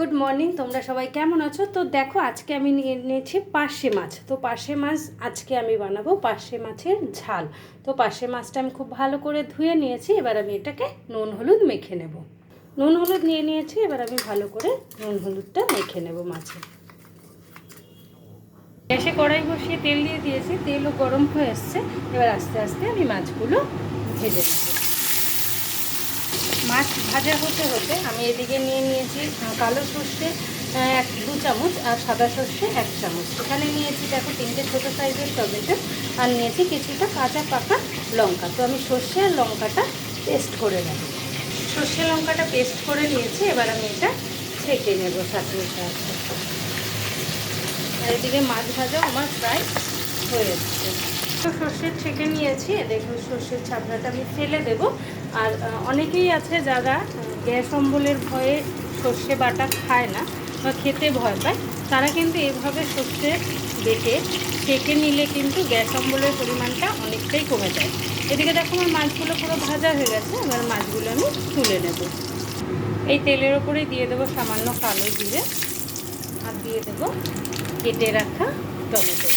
Good morning তোমরা সবাই কেমন আছো? তো দেখো, আজকে আমি নিয়ে নিয়েছি পার্শে মাছ। তো পার্শে মাছ আজকে আমি বানাবো পার্শে মাছের ঝাল। তো পার্শে মাছটা আমি খুব ভালো করে ধুয়ে নিয়েছি, এবার আমি এটাকে নুন হলুদ মেখে নেব। নুন হলুদ নিয়ে নিয়েছি, এবার আমি ভালো করে নুন হলুদটা মেখে নেব মাছে। গ্যাসে কড়াই বসিয়ে তেল দিয়ে দিয়েছি, তেলও গরম হয়ে এসছে। এবার আস্তে আস্তে আমি মাছগুলো ভেজে নেব। মাছ ভাজা হতে হতে আমি এদিকে নিয়ে নিয়েছি কালো সর্ষে এক দু চামচ আর সাদা সর্ষে এক চামচ। এখানে নিয়েছি দেখো তিনটে ছোটো সাইজের টমেটো আর নিয়েছি কিছুটা কাঁচা পাকা লঙ্কা। তো আমি সর্ষে আর লঙ্কাটা পেস্ট করে নেব। সর্ষে লঙ্কাটা পেস্ট করে নিয়েছি, এবার আমি এটা ছেঁকে নেব সাথে সাহায্যে আর এদিকে মাছ ভাজাও আমার প্রায় হয়ে এসছে তো সর্ষের ছেঁকে নিয়েছি। দেখুন সর্ষের ছাপড়াটা আমি ফেলে দেব। আর অনেকেই আছে যারা গ্যাস অম্বলের ভয়ে সর্ষে বাটা খায় না বা খেতে ভয় পায়, তারা কিন্তু এভাবে সর্ষে বেটে ছেঁকে নিলে কিন্তু গ্যাস অম্বলের পরিমাণটা অনেকটাই কমে যায়। এদিকে দেখো আমার মাছগুলো পুরো ভাজা হয়ে গেছে, এবার মাছগুলো আমি তুলে নেব। এই তেলের ওপরে দিয়ে দেবো সামান্য কালো জিরে আর দিয়ে দেবো কেটে রাখা টমেটো।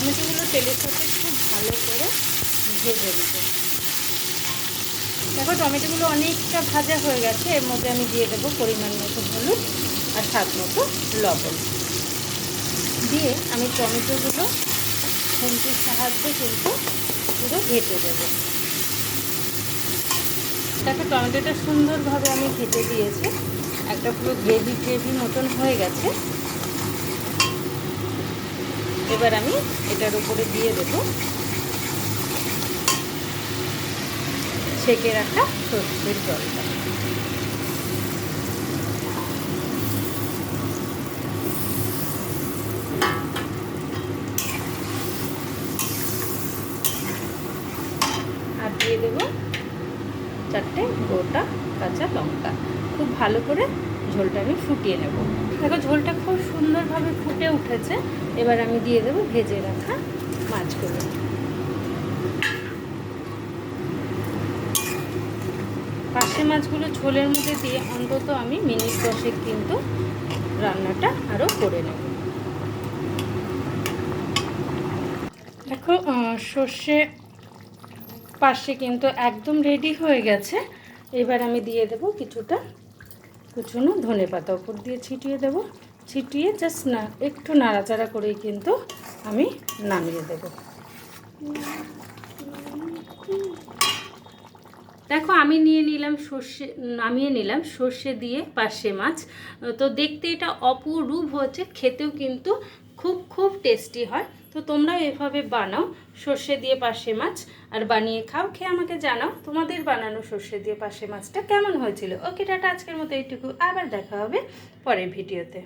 টমেটোগুলো তেলের সাথে খুব ভালো করে ভেজে নেব। দেখো, টমেটোগুলো অনেকটা ভাজা হয়ে গেছে। এর মধ্যে আমি দিয়ে দেবো পরিমাণ মতো হলুদ আর স্বাদ মতো লবণ। দিয়ে আমি টমেটোগুলো খুন্তির সাহায্যে কিন্তু পুরো ঘেটে দেবো। দেখো, টমেটোটা সুন্দরভাবে আমি ঘেটে দিয়েছি। একটা পুরো গ্রেভি গ্রেভি মতন হয়ে গেছে। এবার আমি এটার উপরে দিয়ে দেব। ছেঁকে রাখা সর্ষের জলটা আর দিয়ে দেবো চারটে গোটা কাঁচা লঙ্কা। খুব ভালো করে ঝোলটা আমি ফুটিয়ে নেব। দেখো, ঝোলটা খুব সুন্দরভাবে ফুটে উঠেছে। এবার আমি দিয়ে দেবো ভেজে রাখা মাছগুলো। পাশে মাছগুলো ঝোলের মধ্যে দিয়ে অন্তত আমি মিনিট দশেক কিন্তু রান্নাটা আরও করে নেব। দেখো সর্ষে পাশে কিন্তু একদম রেডি হয়ে গেছে। এবার আমি দিয়ে দেব কিছুটা কুচুনো ধনে পাতা উপর দিয়ে ছিটিয়ে দেব। ছিটিয়ে জাস্ট না, একটু নাড়াচাড়া করেই কিন্তু আমি নামিয়ে দেব। দেখো, আমি নিয়ে নিলাম সর্ষে, নামিয়ে নিলাম সর্ষে দিয়ে পার্শে মাছ। তো দেখতে এটা অপরূপ হচ্ছে খেতেও কিন্তু খুব খুব টেস্টি হয়। তো তোমরা এভাবে বানাও সর্ষে দিয়ে পাশে মাছ, আর বানিয়ে খাও, খেয়ে আমাকে জানাও তোমাদের বানানো সর্ষে দিয়ে পাশে মাছটা কেমন হয়েছিল। ওকে, টাটা, আজকের মতো এইটুকু, আবার দেখা হবে পরের ভিডিওতে।